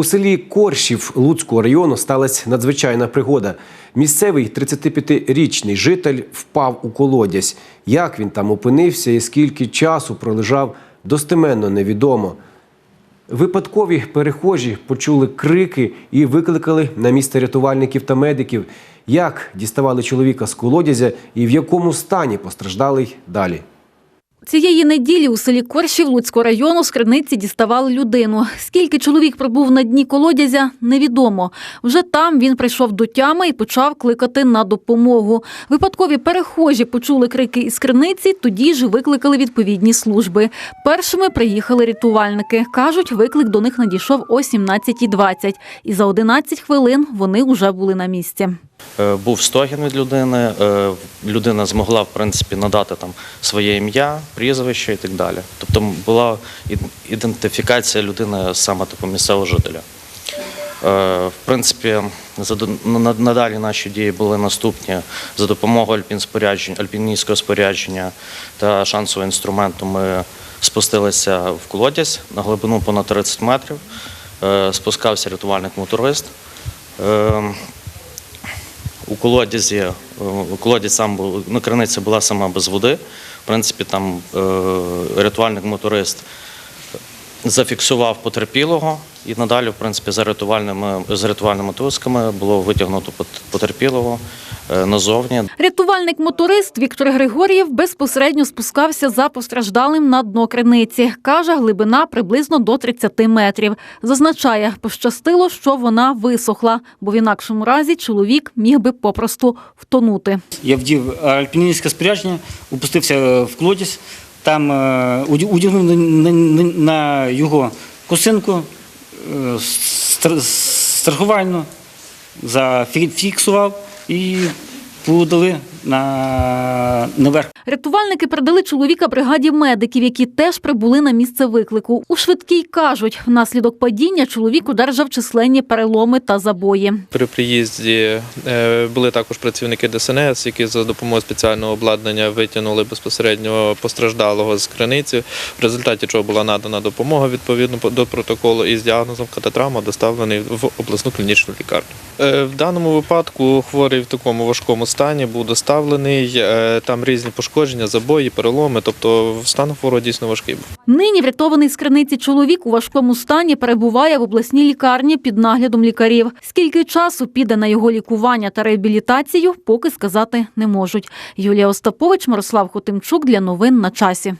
У селі Коршів Луцького району сталася надзвичайна пригода. Місцевий 35-річний житель впав у колодязь. Як він там опинився і скільки часу пролежав, достеменно невідомо. Випадкові перехожі почули крики і викликали на місце рятувальників та медиків. Як діставали чоловіка з колодязя і в якому стані постраждалий далі. Цієї неділі у селі Коршів Луцького району з криниці діставали людину. Скільки чоловік пробув на дні колодязя, невідомо. Вже там він прийшов до тями і почав кликати на допомогу. Випадкові перехожі почули крики із криниці, тоді ж викликали відповідні служби. Першими приїхали рятувальники. Кажуть, виклик до них надійшов о 17.20. І за 11 хвилин вони вже були на місці. Е, Був стогін від людини. е, Людина змогла в принципі надати там своє ім'я, прізвище і так далі. Тобто була ідентифікація людини саме типу місцевого жителя. Е, В принципі, надалі наші дії були наступні за допомогою альпіністського спорядження та шансового інструменту. Ми спустилися в колодязь на глибину понад 30 метрів. Спускався рятувальник моторист. Е, у колодязі, е, у колоді сам був, ну, криниця була сама без води. В принципі, там е, рятувальник-моторист зафіксував потерпілого, і надалі, в принципі, за рятувальними, з рятувальними тусками було витягнуто потерпілого назовні. Рятувальник-моторист Віктор Григор'єв безпосередньо спускався за постраждалим на дно криниці. Каже, глибина приблизно до 30 метрів. Зазначає, пощастило, що вона висохла, бо в інакшому разі чоловік міг би попросту втонути. Я вдів альпіністське спорядження, опустився в колодязь, там е, удягнув на, його косинку е, стр- страхувальну, зафіксував і подали на, наверх. Рятувальники передали чоловіка бригаді медиків, які теж прибули на місце виклику. У швидкій кажуть, внаслідок падіння чоловік одержав численні переломи та забої. При приїзді е, були також працівники ДСНС, які за допомогою спеціального обладнання витягнули безпосередньо постраждалого з криниці, в результаті чого була надана допомога відповідно до протоколу і з діагнозом кататравма доставлений в обласну клінічну лікарню. Е, В даному випадку хворий в такому важкому стані був доставлений. е, Там різні пошкодження, забої, переломи, тобто стан хворого дійсно важкий був. Нині врятований з криниці чоловік у важкому стані перебуває в обласній лікарні під наглядом лікарів. Скільки часу піде на його лікування та реабілітацію, поки сказати не можуть. Юлія Остапович, Мирослав Хотимчук для новин на часі.